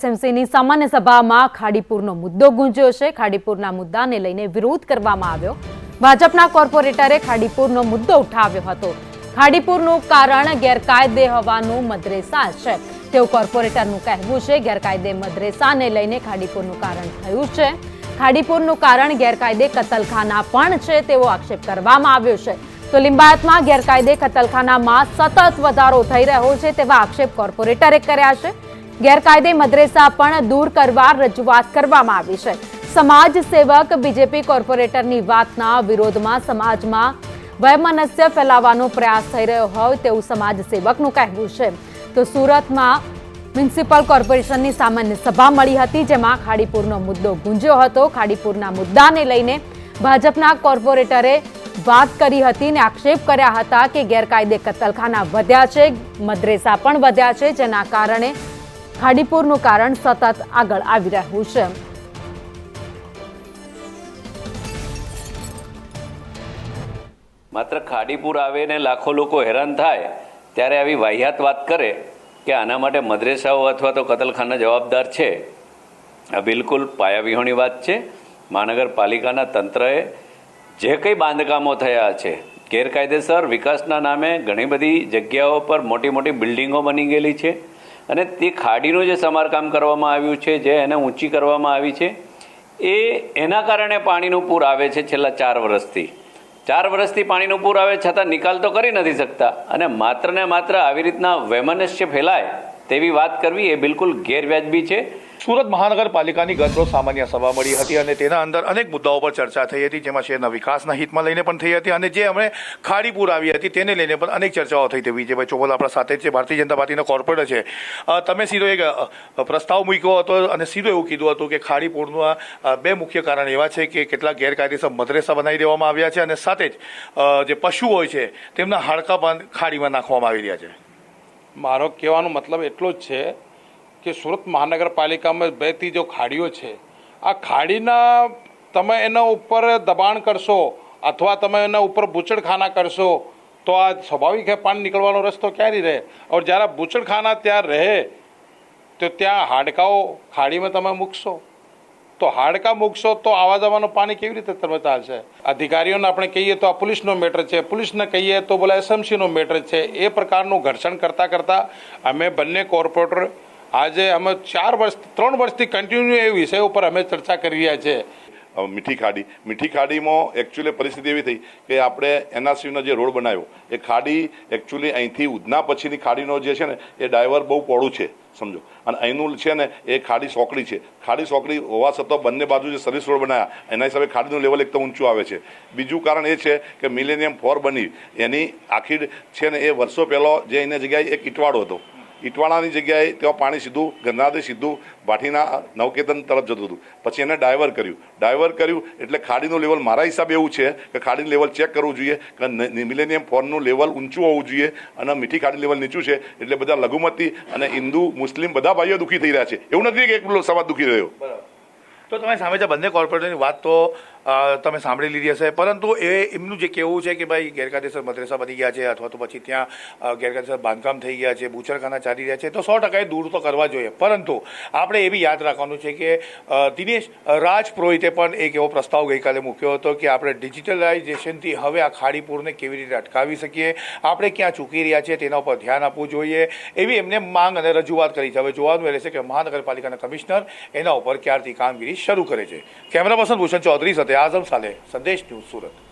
એસએમસીની સામાન્ય સભામાં ખાડીપુરનો મુદ્દો ગુંજ્યો છે. ખાડીપુરના મુદ્દાને લઈને વિરોધ કરવામાં આવ્યો. ભાજપના કોર્પોરેટરે ખાડીપુરનો મુદ્દો ઉઠાવ્યો હતો. ખાડીપુરનું કારણ ગેરકાયદે હોવાનું મદ્રેસા છે. તેવું કોર્પોરેટરનું કહેવું છે, ગેરકાયદે મદ્રેસાને લઈને ખાડીપુરનું કારણ થયું છે. ખાડીપુરનું કારણ ગેરકાયદે કતલખાના પણ છે તેવો આક્ષેપ કરવામાં આવ્યો છે. તો લિંબાયતમાં ગેરકાયદે કતલખાનામાં સતત વધારો થઈ રહ્યો છે તેવા આક્ષેપ કોર્પોરેટરે કર્યા છે. ગેરકાયદે મદ્રેસા પણ દૂર કરવા રજૂઆત કરવામાં આવી છે. સમાજ સેવક બીજેપી કોર્પોરેટરની વાતના વિરોધમાં સમાજમાં વયમનસ્ય ફેલાવવાનો પ્રયાસ થઈ રહ્યો હોય તેવું સમાજ સેવકનું કહેવું છે. તો સુરતમાં મ્યુનિસિપલ કોર્પોરેશનની સામાન્ય સભા મળી હતી, જેમાં ખાડીપુરનો મુદ્દો ગુંજ્યો હતો. ખાડીપુરના મુદ્દાને લઈને ભાજપના કોર્પોરેટરે વાત કરી હતી અને આક્ષેપ કર્યા હતા કે ગેરકાયદે કતલખાના વધ્યા છે, મદ્રેસા પણ વધ્યા છે, જેના કારણે ખાડીપુરનું કારણ સતત આગળ આવી રહ્યું છે. માત્ર ખાડીપુર આવે ને લાખો લોકો હેરાન થાય ત્યારે આવી વાહિયાત વાત કરે કે આના માટે મદ્રેસાઓ અથવા તો કતલખાના જવાબદાર છે. આ બિલકુલ પાયાવિહોણી વાત છે. મહાનગરપાલિકાના તંત્રએ જે કંઈ બાંધકામો થયા છે, ગેરકાયદેસર વિકાસના નામે ઘણી બધી જગ્યાઓ પર મોટી મોટી બિલ્ડિંગો બની ગયેલી છે. અને તે ખાડીનું જે સમારકામ કરવામાં આવ્યું છે, જે એને ઊંચી કરવામાં આવી છે, એ એના કારણે પાણીનું પૂર આવે છે છેલ્લા ચાર વર્ષથી. ચાર વર્ષથી પાણીનું પૂર આવે છતાં નિકાલ તો કરી નથી શકતા. અને માત્ર ને માત્ર આવી રીતના વૈમનસ્ય ફેલાય તેવી વાત કરવી એ બિલકુલ ગેરવ્યાજબી છે. સુરત મહાનગરપાલિકાની ગતરોજ સામાન્ય સભા મળી હતી અને તેના અંદર અનેક મુદ્દાઓ પર ચર્ચા થઈ હતી, જેમાં શહેરના વિકાસના હિતમાં લઈને પણ થઈ હતી અને જે અમે ખાડીપુર આવી હતી તેને લઈને પણ અનેક ચર્ચાઓ થઈ હતી. વિજયભાઈ ચોપલ આપણા સાથે છે, ભારતીય જનતા પાર્ટીનો કોર્પોરેટર છે. તમે સીધો એક પ્રસ્તાવ મૂક્યો હતો અને સીધો એવું કીધું હતું કે ખાડીપુરનું આ બે મુખ્ય કારણ એવા છે કે કેટલાક ગેરકાયદેસર મદ્રેસા બનાવી દેવામાં આવ્યા છે અને સાથે જ જે પશુ હોય છે, તેમના હાડકા પણ ખાડીમાં નાખવામાં આવી રહ્યા છે. મારો કહેવાનો મતલબ એટલો જ છે કે સુરત મહાનગરપાલિકામાં બે જો ખાડીઓ છે, આ ખાડીના તમે એના ઉપર દબાણ કરશો અથવા તમે એના ઉપર બુચડખાના કરશો, તો આ સ્વાભાવિક છે પાણી નીકળવાનો રસ્તો ક્યારે રહે? ઓર જ્યારે બુચડખાના ત્યાં રહે, તો ત્યાં હાડકાઓ ખાડીમાં તમે મૂકશો. તો હાડકા મૂકશો તો આવા જવાનું પાણી કેવી રીતે તમે ચાલશે? અધિકારીઓને આપણે કહીએ તો આ પોલીસનો મેટર છે. પોલીસને કહીએ તો બોલા એસએમસીનો મેટર છે. એ પ્રકારનું ઘર્ષણ કરતાં કરતાં અમે બંને કોર્પોરેટર આજે અમે ચાર વર્ષ ત્રણ વર્ષથી કન્ટિન્યુ એ વિષય ઉપર અમે ચર્ચા કરી રહ્યા છે. અ, મીઠી ખાડી. મીઠી ખાડીમાં એકચ્યુઅલી પરિસ્થિતિ એવી થઈ કે આપણે એનઆરસીનો જે રોડ બનાવ્યો, એ ખાડી એકચ્યુઅલી અહીંથી ઉધના પછીની ખાડીનો જે છે ને, એ ડાયવર બહુ પહોળું છે, સમજો. અને અહીંનું છે ને, એ ખાડી સોકડી છે. ખાડી સોકડી હોવા છતાં બંને બાજુ જે સર્વિસ રોડ બનાવ્યા એના હિસાબે ખાડીનું લેવલ એકદમ ઊંચું આવે છે. બીજું કારણ એ છે કે મિલેનિયમ ફોર બની. એની આખી છે ને, એ વર્ષો પહેલાં જે એની જગ્યાએ એક ઇટવાડો હતો. ઇટવાડાની જગ્યાએ ત્યાં પાણી સીધું, ગંધાદે સીધું ભાટીના નવકેતન તરફ જતું હતું. પછી એને ડાયવર કર્યું. ડાયવર કર્યું એટલે ખાડીનું લેવલ મારા હિસાબે એવું છે કે ખાડીનું લેવલ ચેક કરવું જોઈએ, કે મિલેનિયમ ફોનનું લેવલ ઊંચું હોવું જોઈએ અને મીઠી ખાડી લેવલ નીચું છે એટલે બધા લઘુમતી અને હિન્દુ, મુસ્લિમ બધા ભાઈઓ દુઃખી થઈ રહ્યા છે. એવું નથી કે એક સમાજ દુઃખી રહ્યો. તો તમે સામે જે બંને કોર્પોરેટરની વાત તો તમે સાંભળી લીધી હશે. પરંતુ એ એમનું જે કહેવું છે કે ભાઈ ગેરકાયદેસર મદ્રેસા બની ગયા છે અથવા તો પછી ત્યાં ગેરકાયદેસર બાંધકામ થઈ ગયા છે, બુચરખાના ચાલી રહ્યા છે, તો સો ટકા એ દૂર તો કરવા જોઈએ. પરંતુ આપણે એ બી યાદ રાખવાનું છે કે દિનેશ રાજ પુરોહિતે પણ એક એવો પ્રસ્તાવ ગઈકાલે મૂક્યો હતો કે આપણે ડિજિટલાઇઝેશનથી હવે આ ખાડીપુરને કેવી રીતે અટકાવી શકીએ, આપણે ક્યાં ચૂકી રહ્યા છીએ તેના ઉપર ધ્યાન આપવું જોઈએ, એવી એમને માંગ અને રજૂઆત કરી છે. હવે જોવાનું રહેશે કે મહાનગરપાલિકાના કમિશનર એના ઉપર ક્યારથી કામગીરી શરૂ કરે છે. કેમેરા પર્સન ભૂષણ ચૌધરી સાથે આઝમ સાલે સંદેશ ન્યૂઝ સુરત.